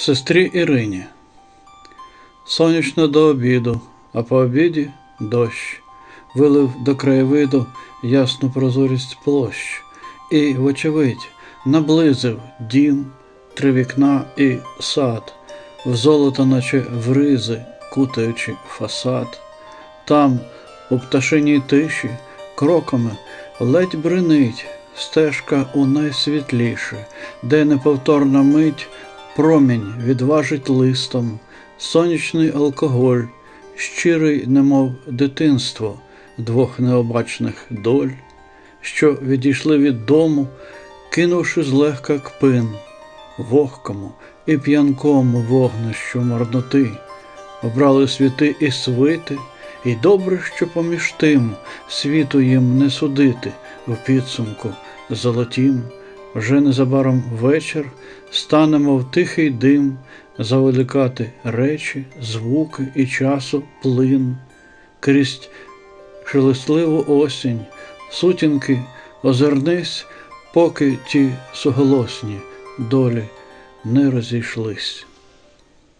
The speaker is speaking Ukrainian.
Сестрі Ірині. Сонячно до обіду, а по обіді дощ. Вилив до краєвиду ясну прозорість площ. І, вочевидь, наблизив дім, три вікна і сад, в золото, наче в ризи, кутаючи фасад. Там, у пташиній тиші, кроками ледь бринить стежка у найсвітліше, де неповторна мить промінь відважить листом, сонячний алкоголь, щирий, немов дитинство двох необачних доль, що відійшли від дому, кинувши злегка кпин, вогкому і п'янкому вогнищу марноти, обрали світи і свити, і добре, що поміж тим світу їм не судити в підсумку золотім. Вже незабаром вечір станемо в тихий дим завеликати речі, звуки і часу плин, крізь шелестливу осінь, сутінки озирнись, поки ті суголосні долі не розійшлись.